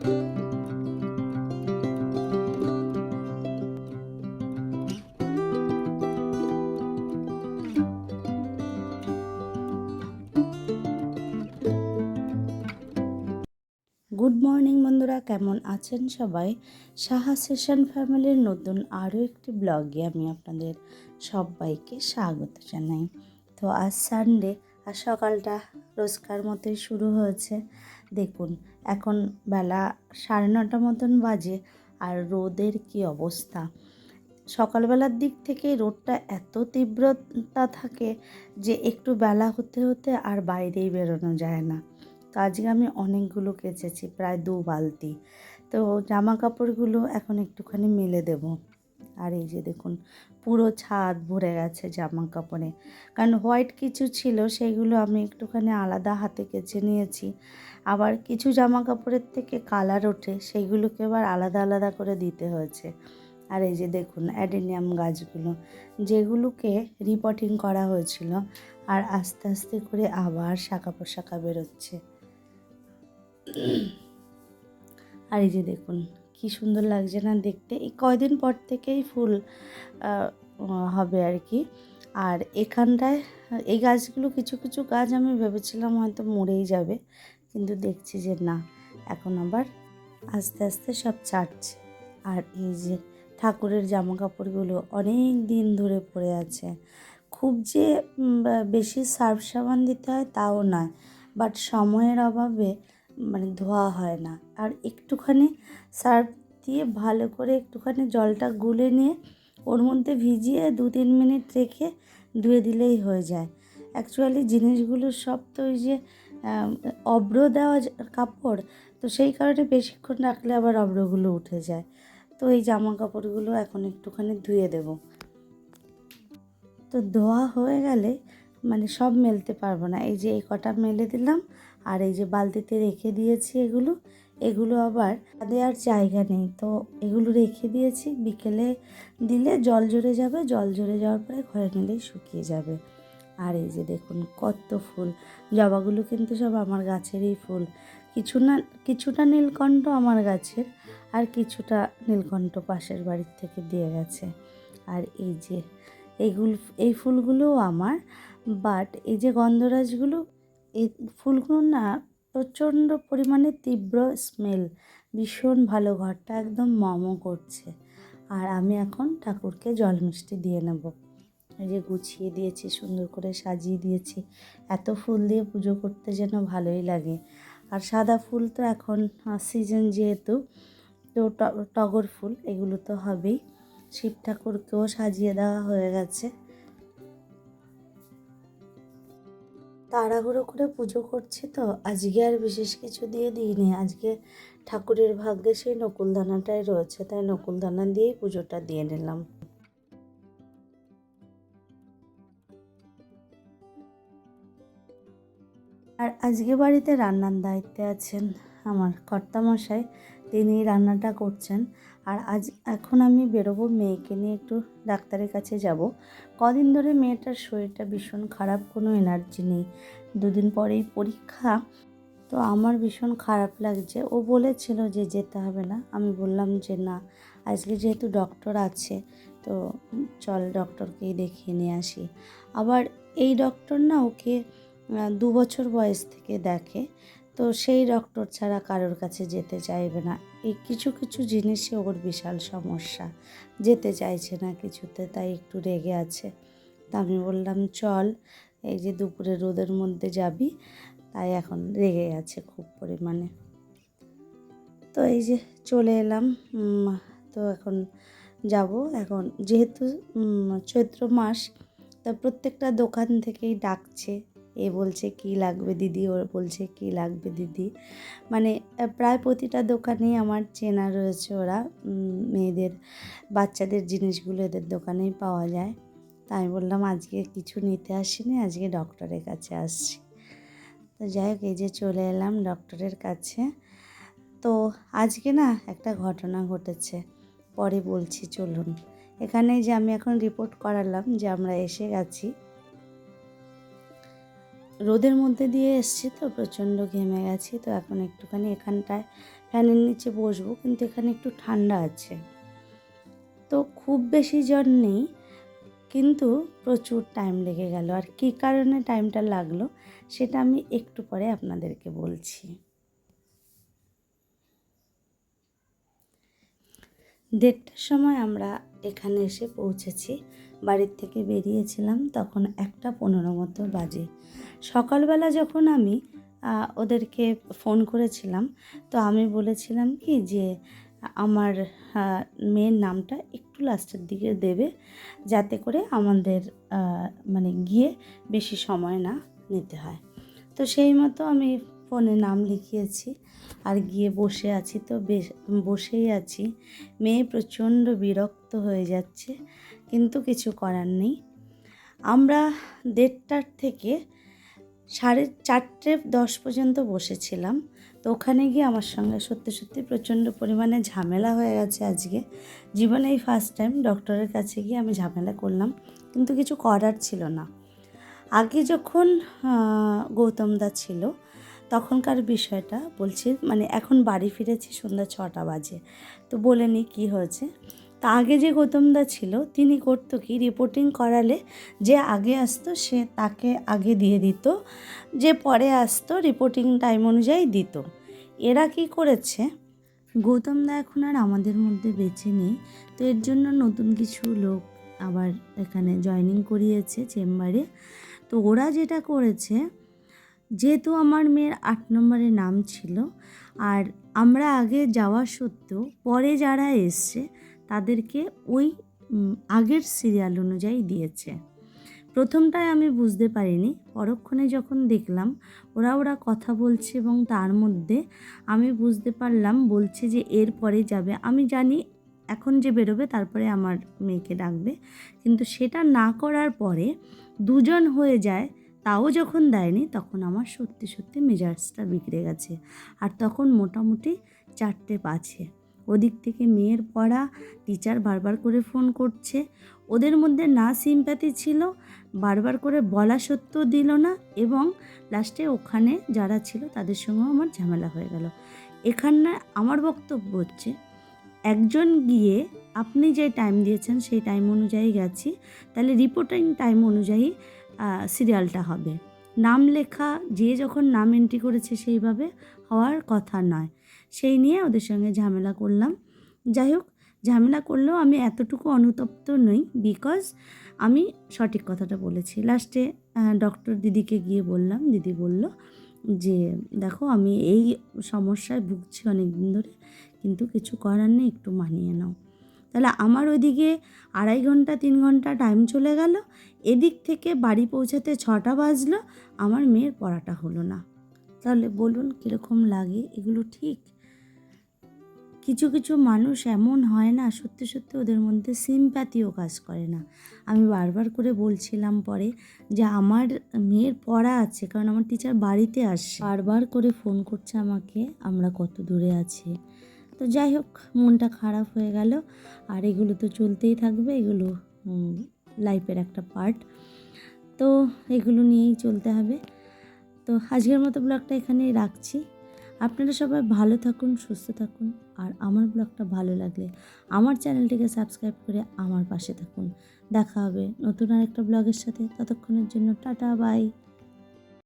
Good morning বন্ধুরা, কেমন আছেন সবাই? সাহা সেশন ফ্যামিলির নতুন আরও একটি ব্লগে আমি আপনাদের সবাইকে স্বাগত জানাই। তো আজ সানডে আর সকালটা রোজকার মতোই শুরু হয়েছে। দেখুন এখন বেলা সাড়ে নটা মতন বাজে, আর রোদের কি অবস্থা? সকালবেলার দিক থেকে রোদটা এত তীব্রতা থাকে যে একটু বেলা হতে হতে আর বাইরেই বেরোনো যায় না। তো আজকে আমি অনেকগুলো কেচেছি, প্রায় দু বালতি। তো জামা কাপড়গুলো এখন একটুখানি মেলে দেব। আর এই যে দেখুন, পুরো ছাদ ভরে গেছে জামা কাপড়ে। কারণ হোয়াইট কিছু ছিল সেইগুলো আমি একটুখানি আলাদা হাতে কেচে নিয়েছি। আবার কিছু জামা কাপড়ের থেকে কালার ওঠে সেইগুলোকে আবার আলাদা আলাদা করে দিতে হয়েছে। আর এই যে দেখুন, অ্যাডেনিয়াম গাছগুলো, যেগুলোকে রিপোর্টিং করা হয়েছিল, আর আস্তে আস্তে করে আবার শাখা পোশাখা বেরোচ্ছে। আর এই যে দেখুন কি সুন্দর লাগছে না দেখতে। এই কয়দিন পর থেকেই ফুল হবে আর কি। আর এখানটায়, এই গাছগুলো কিছু কিছু গাছ আমি ভেবেছিলাম হয়তো মরেই যাবে, কিন্তু দেখছি যে না। এখন আবার আস্তে আস্তে সব ছাড়ছে আর এই যে ঠাকুরের জামা কাপড়গুলো অনেক দিন ধরে পড়ে আছে। খুব যে বেশি সার্ফ সাবান দিতে হয় তাও নয়, বাট সময়ের অভাবে মানে ধোয়া হয় না। আর একটুখানি সার্ফ দিয়ে ভালো করে একটুখানি জলটা গুলে নিয়ে ওর মধ্যে ভিজিয়ে দু তিন মিনিট রেখে ধুয়ে দিলেই হয়ে যায়। অ্যাকচুয়ালি জিনিসগুলো সব তো ওই যে অব্র দেওয়া কাপড়, তো সেই কারণে বেশিক্ষণ রাখলে আবার অব্রগুলো উঠে যায়। তো এই জামা কাপড়গুলো এখন একটুখানি ধুয়ে দেব। তো ধোয়া হয়ে গেলে মানে সব মেলতে পারব না। এই যে এই কটা মেলে দিলাম আর এই যে বালতিতে রেখে দিয়েছি এগুলো এগুলো আবার দেওয়ার জায়গা নেই। তো এগুলো রেখে দিয়েছি, বিকেলে দিলে জল জড়ে যাবে, জল জড়ে যাওয়ার পরে ঘরে নিলেই শুকিয়ে যাবে। আর এই যে দেখুন কত ফুল, জবাগুলো কিন্তু সব আমার গাছেরই ফুল। কিছু না কিছুটা নীলকণ্ঠ আমার গাছের আর কিছুটা নীলকণ্ঠ পাশের বাড়ির থেকে দিয়ে গেছে। আর এই যে এইগুলো এই ফুলগুলোও আমার বাট এই যে গন্ধরাজগুলো এই ফুলগুলো না প্রচণ্ড পরিমাণে তীব্র স্মেল ভীষণ ভালো ঘরটা একদম মমো করছে। আর আমি এখন ঠাকুরকে জল মিষ্টি দিয়ে নেব। যে গুছিয়ে দিয়েছি, সুন্দর করে সাজিয়ে দিয়েছি। এত ফুল দিয়ে পুজো করতে যেন ভালোই লাগে। আর সাদা ফুল তো এখন সিজন যেহেতু, তো টগর ফুল, এগুলো তো হবেই। শিব ঠাকুরকেও সাজিয়ে দেওয়া হয়ে গেছে। তাড়াহুড়ো করে পুজো করছি তো। আজকে আর বিশেষ কিছু দিয়ে দিইনি। আজকে ঠাকুরের ভাগ্যে সেই নকুলদানাটাই রয়েছে, তাই নকুলদানা দিয়েই পুজোটা দিয়ে নিলাম। আর আজকে বাড়িতে রান্নার দায়িত্বে আছেন আমার কর্তামশাই। তিনি রান্নাটা করছেন। আর আজ এখন আমি বেরোবো মেয়েকে নিয়ে একটু ডাক্তারের কাছে যাব। কদিন ধরে মেয়েটার শরীরটা ভীষণ খারাপ, কোনো এনার্জি নেই। দুদিন পরেই পরীক্ষা। তো আমার ভীষণ খারাপ লাগছে। ও বলেছিল যে যেতে হবে না। আমি বললাম যে না। আজকে যেহেতু ডক্টর আছে, তো চল ডক্টরকেই দেখিয়ে নিয়ে আসি। আবার এই ডক্টর না ওকে দু বছর বয়স থেকে দেখে। তো সেই ডক্টর ছাড়া কারোর কাছে যেতে চাইবে না। এই কিছু কিছু জিনিসে ওর বিশাল সমস্যা। যেতে চাইছে না কিছুতে, তাই একটু রেগে আছে। তা আমি বললাম, চল, এই যে দুপুরে রোদের মধ্যে যাবি। তাই এখন রেগে আছে খুব পরিমাণে। তো এই যে চলে এলাম তো এখন যাব। এখন যেহেতু চৈত্র মাস, তা প্রত্যেকটা দোকান থেকেই ডাকছে। এ বলছে, কি লাগবে দিদি? ওর বলছে, কি লাগবে দিদি? মানে প্রায় প্রতিটা দোকানেই আমার চেনা রয়েছে ওরা মেয়েদের, বাচ্চাদের জিনিসগুলো এদের দোকানেই পাওয়া যায়। তা আমি বললাম, আজকে কিছু নিতে আসিনি, আজকে ডক্টরের কাছে আসছি। তো যাই হোক, এই যে চলে এলাম ডক্টরের কাছে। তো আজকে না একটা ঘটনা ঘটেছে, পরে বলছি, চলুন। এখানে যে আমি এখন রিপোর্ট করালাম যে আমরা এসে গেছি রোদের মধ্যে দিয়ে এসছি তো, প্রচণ্ড ঘেমে গেছি। তো এখন একটুখানি এখানটায় ফ্যানের নিচে বসবো, কিন্তু এখানে একটু ঠান্ডা আছে। তো খুব বেশি জ্বর নেই, কিন্তু প্রচুর টাইম লেগে গেল। আর কী কারণে টাইমটা লাগল, সেটা আমি একটু পরে আপনাদেরকে বলছি। দেড়টার সময় আমরা এখানে এসে পৌঁছেছি। বাড়ির থেকে বেরিয়েছিলাম তখন একটা পনেরো মতো বাজে। সকালবেলা যখন আমি ওদেরকে ফোন করেছিলাম, তো আমি বলেছিলাম কি যে, আমার মেয়ের নামটা একটু লাস্টের দিকে দেবে যাতে করে আমাদের মানে গিয়ে বেশি সময় না নিতে হয়। তো সেই মতো আমি ফোনে নাম লিখিয়েছি, আর গিয়ে বসে আছি তো বেশ, বসেই আছি। মেয়ে প্রচণ্ড বিরক্ত হয়ে যাচ্ছে কিন্তু কিছু করার নেই। আমরা দেড়টার থেকে সাড়ে চারটে দশ পর্যন্ত বসেছিলাম। তো ওখানে গিয়ে আমার সঙ্গে সত্যি সত্যি প্রচণ্ড পরিমাণে ঝামেলা হয়ে গেছে আজকে। জীবনে এই ফার্স্ট টাইম ডক্টরের কাছে গিয়ে আমি ঝামেলা করলাম কিন্তু কিছু করার ছিল না। আগে যখন আহ, গৌতম দা ছিল তখনকার বিষয়টা বলছি মানে এখন বাড়ি ফিরেছি সন্ধ্যা ছটা বাজে। তো বলে নি কী হয়েছে? তা আগে যে গৌতমদা ছিল, তিনি করতো কি? রিপোর্টিং করালে যে আগে আসতো, সে তাকে আগে দিয়ে দিত। যে পরে আসতো রিপোর্টিং টাইম অনুযায়ী দিত। এরা কি করেছে? গৌতমদা এখন আর আমাদের মধ্যে বেঁচে নেই। তো এর জন্য নতুন কিছু লোক আবার এখানে জয়েনিং করিয়েছে চেম্বারে তো ওরা যেটা করেছে, যেহেতু আমার মেয়ের আট নম্বরে নাম ছিল, আর আমরা আগে যাওয়া সত্ত্বেও, পরে যারা এসছে তাদেরকে ওই আগের সিরিয়াল অনুযায়ী দিয়েছে। প্রথমটায় আমি বুঝতে পারিনি। পরক্ষণে যখন দেখলাম, ওরা ওরা কথা বলছে এবং তার মধ্যে আমি বুঝতে পারলাম, বলছে যে এরপরে যাবে। আমি জানি এখন যে বেরোবে, তারপরে আমার মেয়েকে ডাকবে। কিন্তু সেটা না করার পরে দুজন হয়ে যায়, তাও যখন দেয়নি, তখন আমার সত্যি সত্যি মেজাজটা বিগড়ে গেছে। আর তখন মোটামুটি চারটে পাঁচে ওদিক থেকে মেয়ের পড়া টিচার বারবার করে ফোন করছে। ওদের মধ্যে না সিম্প্যাথি ছিল, বারবার করে বলা সত্ত্বেও দিল না এবং লাস্টে ওখানে যারা ছিল তাদের সঙ্গেও আমার ঝামেলা হয়ে গেল। এখানে আমার বক্তব্য হচ্ছে, একজন গিয়ে আপনি যে টাইম দিয়েছেন সেই টাইম অনুযায়ী গেছি, তাহলে রিপোর্টিং টাইম অনুযায়ী সিরিয়ালটা হবে। নাম লেখা, যে যখন নাম এন্ট্রি করেছে সেইভাবে হওয়ার কথা নয়। সেই নিয়ে ওদের সঙ্গে ঝামেলা করলাম। যাই হোক ঝামেলা করলেও আমি এতটুকু অনুতপ্ত নই বিকজ আমি সঠিক কথাটা বলেছি। লাস্টে ডক্টর দিদিকে গিয়ে বললাম, দিদি বলল যে, দেখো, আমি এই সমস্যায় ভুগছি অনেক দিন ধরে, কিন্তু কিছু করার নেই, একটু মানিয়ে নাও। তাহলে আমার ওইদিকে আড়াই ঘণ্টা, তিন ঘণ্টা টাইম চলে গেল। এদিক থেকে বাড়ি পৌঁছাতে ছটা বাজলো, আমার মেয়ের পড়াটা হলো না। তাহলে বলুন, কীরকম লাগে? এগুলো ঠিক? কিছু কিছু মানুষ এমন হয় না, সত্যি সত্যি ওদের মধ্যে সিম্প্যাথিও কাজ করে না। আমি বারবার করে বলছিলাম পরে যে আমার মেয়ের পড়া আছে, কারণ আমার টিচার বাড়িতে আসছে বারবার করে ফোন করছে আমাকে, আমরা কত দূরে আছি? তো যাই হোক, মনটা খারাপ হয়ে গেল। আর এগুলো তো চলতেই থাকবে, এগুলো লাইফের একটা পার্ট তো এগুলো নিয়েই চলতে হবে। তো আজকের মতো ব্লগটা এখানেই রাখছি। আপনারা সবাই ভালো থাকুন, সুস্থ থাকুন আর আমার ব্লগটা ভালো লাগলে আমার চ্যানেলটিকে সাবস্ক্রাইব করে আমার পাশে থাকুন। দেখা হবে নতুন আরেকটা ব্লগের সাথে। ততক্ষণের জন্য টাটা, বাই।